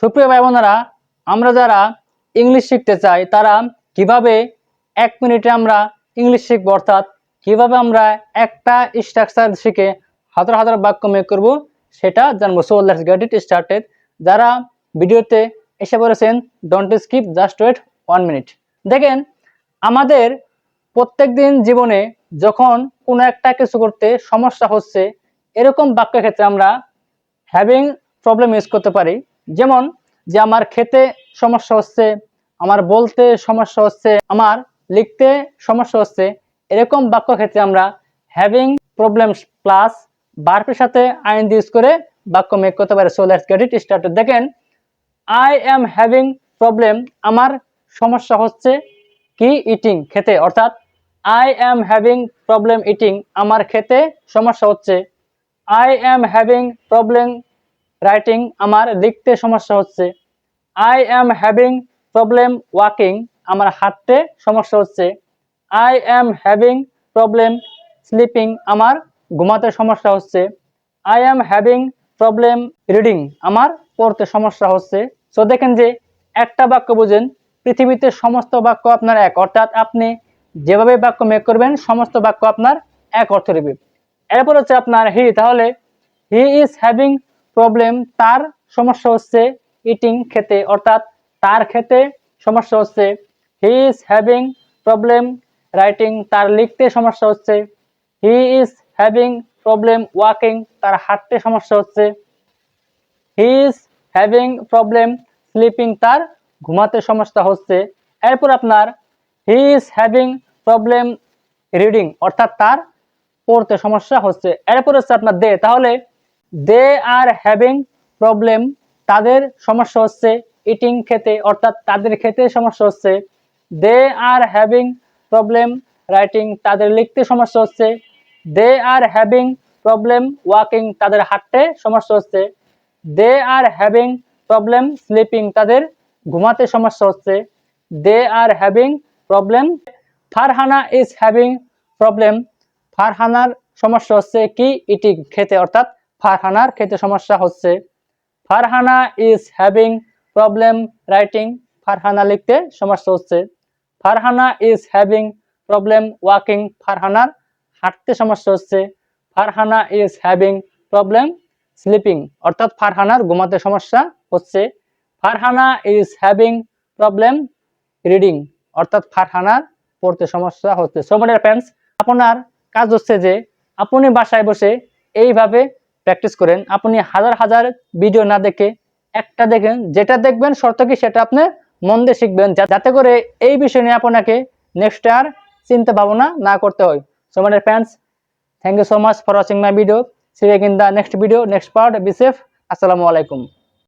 সুপ্রিয় ভাই বোনেরা আমরা যারা ইংলিশ শিখতে চাই, তারা কীভাবে এক মিনিটে আমরা ইংলিশ শিখব, অর্থাৎ কীভাবে আমরা একটা স্ট্রাকচার শিখে হাজার হাজার বাক্য মেক করব, সেটা জানব। So let's get it started যারা ভিডিওতে এসে পড়েছেন don't skip just wait one minute দেখেন, আমাদের প্রত্যেকদিন জীবনে যখন কোনো একটা কিছু করতে সমস্যা হচ্ছে, এরকম বাক্যের ক্ষেত্রে আমরা হ্যাভিং প্রবলেম ইউজ করতে পারি। যেমন যে আমার খেতে সমস্যা হচ্ছে, আমার বলতে সমস্যা হচ্ছে, আমার লিখতে সমস্যা হচ্ছে, এরকম বাক্য ক্ষেত্রে আমরা হ্যাভিং প্রবলেম প্লাস বার্পের সাথে আইন ইউজ করে বাক্য মেক করতে পারে। So let's get it started দেখেন আই অ্যাম হ্যাভিং প্রবলেম আমার সমস্যা হচ্ছে কি ইটিং খেতে। অর্থাৎ I am having problem eating আমার খেতে সমস্যা হচ্ছে I am having problem writing আমার লিখতে সমস্যা হচ্ছে। I am having problem walking আমার হাঁটতে সমস্যা হচ্ছে। I am having problem sleeping আমার ঘুমাতে সমস্যা হচ্ছে। I am having problem reading আমার পড়তে সমস্যা হচ্ছে। সো দেখেন যে, একটা বাক্য বুঝেন, পৃথিবীতে সমস্ত বাক্য আপনার এক। অর্থাৎ আপনি যেভাবে বাক্য মেক করবেন, সমস্ত বাক্য আপনার এক অর্থ দেবে। এরপর হচ্ছে আপনার হি তাহলে হি ইজ হ্যাভিং প্রবলেম তার সমস্যা হচ্ছে ইটিং খেতে। অর্থাৎ তার খেতে সমস্যা হচ্ছে। He is having problem writing তার লিখতে সমস্যা হচ্ছে। He is having problem walking তার হাঁটতে সমস্যা হচ্ছে। He is having problem sleeping তার ঘুমাতে সমস্যা হচ্ছে। এরপর আপনার he is having problem reading অর্থাৎ তার পড়তে সমস্যা হচ্ছে। এরপর হচ্ছে আপনার দে। তাহলে দে আর হ্যাভিং প্রবলেম তাদের সমস্যা হচ্ছে ইটিং খেতে, অর্থাৎ তাদের খেতে সমস্যা হচ্ছে। They are having problem writing তাদের লিখতে সমস্যা হচ্ছে। They are having problem walking তাদের হাঁটতে সমস্যা হচ্ছে। They are having problem sleeping তাদের ঘুমাতে সমস্যা হচ্ছে। They are having problem Farhana is having problem ফারহানার সমস্যা হচ্ছে কি? ইটিং খেতে, অর্থাৎ ফারহানার খেতে সমস্যা হচ্ছে। Farhana is having problem writing Farhana লিখতে সমস্যা হচ্ছে। Farhana is having problem walking ফারহানার হাঁটতে সমস্যা হচ্ছে। Farhana is having problem sleeping অর্থাৎ ফারহানার ঘুমাতে সমস্যা হচ্ছে। Farhana is having problem reading অর্থাৎ ফারহানার পড়তে সমস্যা হচ্ছে। সো ফ্রেন্ডস আপনার কাজ হচ্ছে যে, আপনি বাসায় বসে এইভাবে প্র্যাকটিস করেন। আপনি হাজার হাজার ভিডিও না দেখে একটা দেখেন, যেটা দেখবেন শর্ত কি সেটা আপনি মন দিয়ে শিখবেন। যাতে করে এই বিষয় নিয়ে আপনাকে নেক্সট আর চিন্তা ভাবনা না করতে হয়। So my friends thank you so much for watching my video see in the next video next part be safe আসসালামু আলাইকুম